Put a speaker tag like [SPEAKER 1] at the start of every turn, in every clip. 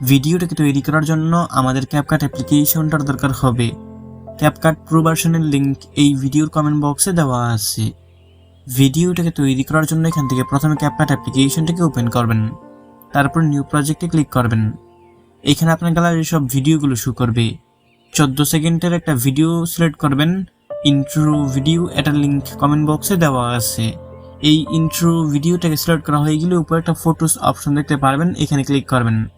[SPEAKER 1] ভিডিওটাকে তৈরি করার জন্য আমাদের ক্যাপকাট অ্যাপ্লিকেশনটার দরকার হবে। ক্যাপকাট প্রো ভার্সনের লিঙ্ক এই ভিডিওর কমেন্ট বক্সে দেওয়া আছে। ভিডিওটাকে তৈরি করার জন্য এখান থেকে প্রথমে ক্যাপকাট অ্যাপ্লিকেশনটাকে ওপেন করবেন। তারপর নিউ প্রজেক্টে ক্লিক করবেন। এখানে আপনার গ্যালারির সব ভিডিওগুলো শো করবে। চোদ্দ সেকেন্ডের একটা ভিডিও সিলেক্ট করবেন। ইন্ট্রো ভিডিও এটার লিঙ্ক কমেন্ট বক্সে দেওয়া আছে। এই ইন্ট্রো ভিডিওটাকে সিলেক্ট করা হয়ে গেলে উপরে একটা ফটোস অপশন দেখতে পারবেন। এখানে ক্লিক করবেন।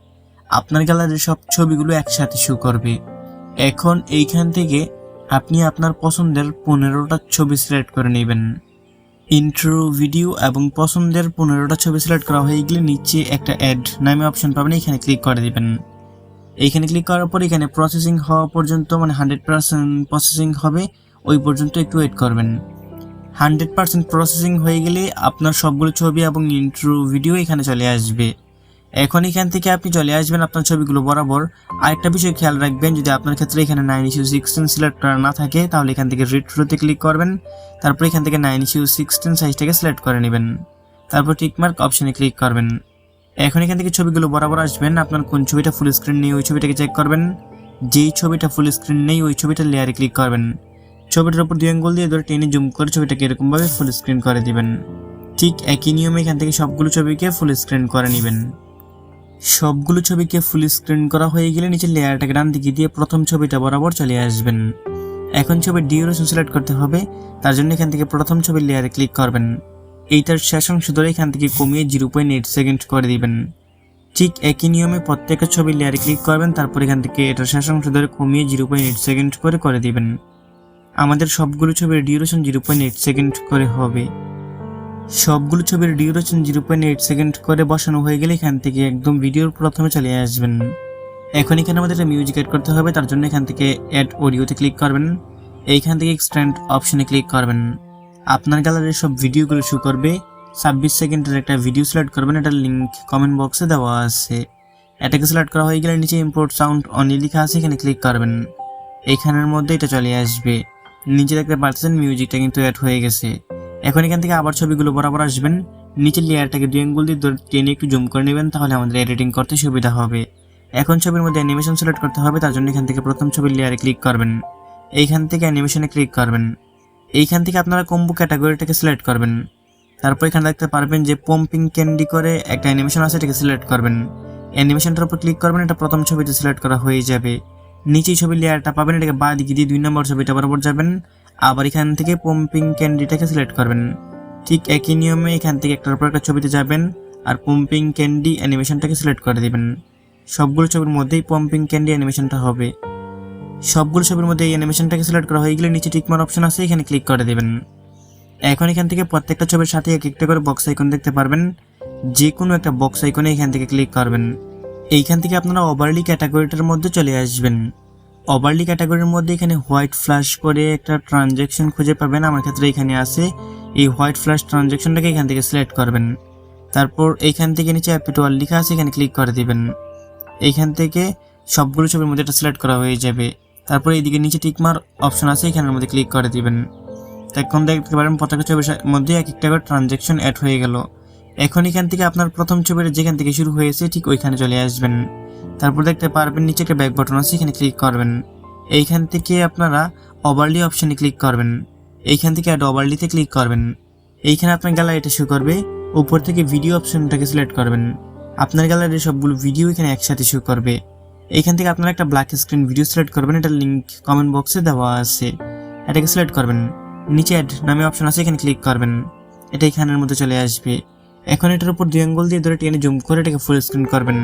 [SPEAKER 1] আপনার গ্যালারির সব ছবিগুলো একসাথে শো করবে। এখন এইখান থেকে আপনি আপনার পছন্দের পনেরোটা ছবি সিলেক্ট করে নেবেন। ইন্ট্রো ভিডিও এবং পছন্দের পনেরোটা ছবি সিলেক্ট করা হয়ে গেলে নিচে একটা অ্যাড নামে অপশন পাবেন, এখানে ক্লিক করে দেবেন। এইখানে ক্লিক করার পর এখানে প্রসেসিং হওয়া পর্যন্ত মানে হান্ড্রেড পার্সেন্ট প্রসেসিং হবে, ওই পর্যন্ত একটু ওয়েট করবেন। হান্ড্রেড পার্সেন্ট প্রসেসিং হয়ে গেলে আপনার সবগুলো ছবি এবং ইন্ট্রো ভিডিও এখানে চলে আসবে। এখন এখান থেকে আপনি চলে আসবেন আপনার ছবিগুলো বরাবর। আরেকটা বিষয় খেয়াল রাখবেন, যদি আপনার ক্ষেত্রে এখানে নাইন ইস্যু সিক্সটিন সিলেক্ট করা না থাকে, তাহলে এখান থেকে রিড রিট্রোতে ক্লিক করবেন। তারপর এখান থেকে নাইন ইস্যু সিক্সটিন সাইজটাকে সিলেক্ট করে নেবেন। তারপর টিকমার্ক অপশনে ক্লিক করবেন। এখন এখান থেকে ছবিগুলো বরাবর আসবেন, আপনার কোন ছবিটা ফুল স্ক্রিন নেই, ওই ছবিটাকে চেক করবেন। যেই ছবিটা ফুল স্ক্রিন নেই, ওই ছবিটা লেয়ারে ক্লিক করবেন। ছবিটার উপর দুই আঙ্গুল দিয়ে ধরে টেনে জুম করে ছবিটাকে এরকমভাবে ফুল স্ক্রিন করে দিবেন। ঠিক একই নিয়মে এখান থেকে সবগুলো ছবিকে ফুল স্ক্রিন করে নেবেন। সবগুলো ছবিকে ফুল স্ক্রিন করা হয়ে গেলে নিচে লেয়ারটাকে ডান দিকে দিয়ে প্রথম ছবিটা বরাবর চলে আসবেন। এখন ছবির ডিউরেশন সিলেক্ট করতে হবে, তার জন্য এখান থেকে প্রথম ছবির লেয়ারে ক্লিক করবেন। এইটার শেষ অংশ ধরে এখান থেকে কমিয়ে জিরো পয়েন্ট এইট সেকেন্ড করে দিবেন। ঠিক একই নিয়মে প্রত্যেকটা ছবির লেয়ারে ক্লিক করবেন, তারপর এখান থেকে এটার শেষ অংশ ধরে কমিয়ে জিরো পয়েন্ট এইট সেকেন্ড করে করে দিবেন। আমাদের সবগুলো ছবির duration zero point eight second করে হবে। সবগুলো ছবির duration zero point eight second করে বসানো হয়ে গেলে এখান থেকে একদম ভিডিওর প্রথমে চলে আসবেন। এখন এখানে আমাদের মিউজিক অ্যাড করতে হবে, তার জন্য এখান থেকে অ্যাড অডিওতে ক্লিক করবেন। এইখান থেকে এক্সট্যান্ড অপশনে ক্লিক করবেন। আপনার গ্যালারির সব ভিডিওগুলো শো করবে। ছাব্বিশ সেকেন্ডের একটা ভিডিও সিলেক্ট করবেন, এটার লিঙ্ক কমেন্ট বক্সে দেওয়া আছে। এটাকে সিলেক্ট করা হয়ে গেলে নিচে ইম্পোর্ট সাউন্ড অনলি লেখা আছে, এখানে ক্লিক করবেন। এইখানের মধ্যে এটা চলে আসবে। নিচে দেখতে পাচ্ছেন মিউজিকটা কিন্তু অ্যাড হয়ে গেছে। এখন এখান থেকে আবার ছবিগুলো বরাবর আসবেন। নিচের লেয়ারটাকে দুই আঙ্গুল দিয়ে টেনে একটু জুম করে নেবেন, তাহলে আমাদের এডিটিং করতে সুবিধা হবে। এখন ছবির মধ্যে অ্যানিমেশন সিলেক্ট করতে হবে, তার জন্য এখান থেকে প্রথম ছবির লেয়ারে ক্লিক করবেন। এইখান থেকে অ্যানিমেশনে ক্লিক করবেন। এইখান থেকে আপনারা কম্বো ক্যাটাগরিটাকে সিলেক্ট করবেন। তারপর এখানে দেখতে পারবেন যে পম্পিং ক্যান্ডি করে একটা অ্যানিমেশন আছে, এটাকে সিলেক্ট করবেন। অ্যানিমেশনটার উপর ক্লিক করবেন, এটা প্রথম ছবিতে সিলেক্ট করা হয়ে যাবে। নিচেই ছবির লেয়ারটা পাবেন, এটাকে বা দিকে দিয়ে দুই নম্বর ছবিটা বরাবর যাবেন। আবার এখান থেকে পম্পিং ক্যান্ডিটাকে সিলেক্ট করবেন। ঠিক একই নিয়মে এখান থেকে একটার পর একটা ছবিতে যাবেন আর পম্পিং ক্যান্ডি অ্যানিমেশনটাকে সিলেক্ট করে দেবেন। সবগুলো ছবির মধ্যেই পম্পিং ক্যান্ডি অ্যানিমেশনটা হবে। সবগুলো ছবির মধ্যে এই অ্যানিমেশনটাকে সিলেক্ট করা হয়ে গেলে নিচে টিকমার অপশন আছে, এখানে ক্লিক করে দেবেন। এখন এখান থেকে প্রত্যেকটা ছবির সাথে এক একটা করে বক্স আইকন দেখতে পারবেন। যে কোনো একটা বক্স আইকনে এখান থেকে ক্লিক করবেন। এইখান থেকে আপনারা ওভারলি ক্যাটাগরিটার মধ্যে চলে আসবেন। ওভারলি ক্যাটাগরির মধ্যে এখানে হোয়াইট ফ্ল্যাশ করে একটা ট্রানজ্যাকশন খুঁজে পাবেন। আমার ক্ষেত্রে এখানে আছে। এই হোয়াইট ফ্ল্যাশ ট্রানজ্যাকশনটাকে এখান থেকে সিলেক্ট করবেন। তারপর এইখান থেকে নিচে অ্যাপিটোয়াল লেখা আছে, এখানে ক্লিক করে দিবেন। এইখান থেকে সবগুলো ছবির মধ্যে এটা সিলেক্ট করা হয়ে যাবে। তারপর এইদিকে নিচে টিকমার অপশন আছে, এখানের মধ্যে ক্লিক করে দিবেন। এখন দেখতে পারেন, প্রত্যেকটা ছবির মধ্যে এক একটা করে ট্রানজ্যাকশন অ্যাড হয়ে গেল। এখন এখান থেকে আপনার প্রথম ছবির যেখান থেকে শুরু হয়েছে, ঠিক ওইখানে চলে আসবেন। তারপর দেখতে পারবেন নিচে একটা ব্যাক বাটন আছে, এখানে ক্লিক করবেন। এইখান থেকে আপনারা ওভারলি অপশনে ক্লিক করবেন। এইখান থেকে অ্যাড ওভারলিতে ক্লিক করবেন। এইখানে আপনার গ্যালারিটা শো করবে। উপর থেকে ভিডিও অপশনটাকে সিলেক্ট করবেন। আপনার গ্যালারির সবগুলো ভিডিও এখানে একসাথে শো করবে। এইখান থেকে আপনারা একটা ব্ল্যাক স্ক্রিন ভিডিও সিলেক্ট করবেন, এটা লিঙ্ক কমেন্ট বক্সে দেওয়া আছে। এটাকে সিলেক্ট করবেন। নিচে অ্যাড নামে অপশন আছে, এখানে ক্লিক করবেন। এটা এখানের মধ্যে চলে আসবে। এখন এটার উপর দুই আঙ্গুল দিয়ে ধরে টেনে জুম করে এটাকে ফুল স্ক্রিন করবেন।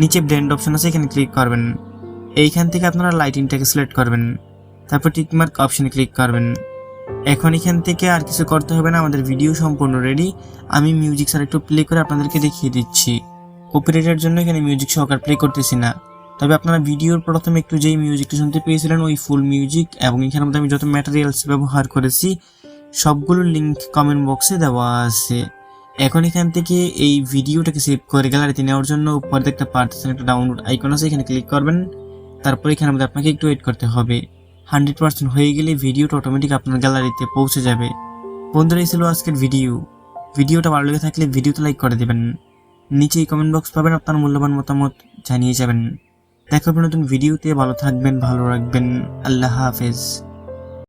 [SPEAKER 1] নিচে ব্লেন্ড অপশন আছে, এখানে ক্লিক করবেন। এইখান থেকে আপনারা লাইটিংটাকে সিলেক্ট করবেন। তারপর টিকমার্ক অপশনে ক্লিক করবেন। এখন এখান থেকে আর কিছু করতে হবে না, আমাদের ভিডিও সম্পূর্ণ রেডি আমি মিউজিক স্যার একটু প্লে করে আপনাদেরকে দেখিয়ে দিচ্ছি। কপিরাইটের জন্য এখানে মিউজিক সহকার প্লে করতেছি না। তবে আপনারা ভিডিওর প্রথমে একটু যেই মিউজিকটা শুনতে পেয়েছিলেন, ওই ফুল মিউজিক এবং এখানের মধ্যে আমি যত ম্যাটেরিয়ালস ব্যবহার করেছি, সবগুলো লিঙ্ক কমেন্ট বক্সে দেওয়া আছে। এখন এখান থেকে এই ভিডিওটাকে সেভ করে গ্যালারিতে নেওয়ার জন্য উপরে দেখতে পারতেছেন একটা ডাউনলোড আইকন আছে, এখানে ক্লিক করবেন। তারপর এখানে মধ্যে আপনাকে একটু ওয়েট করতে হবে। হান্ড্রেড পার্সেন্ট হয়ে গেলে ভিডিওটা অটোমেটিক আপনার গ্যালারিতে পৌঁছে যাবে। বন্ধুরা, এই ছিল আজকের ভিডিও ভিডিওটা ভালো লেগে থাকলে ভিডিওতে লাইক করে দেবেন। নিচেই কমেন্ট বক্স পাবেন, আপনার মূল্যবান মতামত জানিয়ে যাবেন। দেখা হবে নতুন ভিডিওতে ভালো থাকবেন, ভালো রাখবেন। আল্লাহ হাফেজ।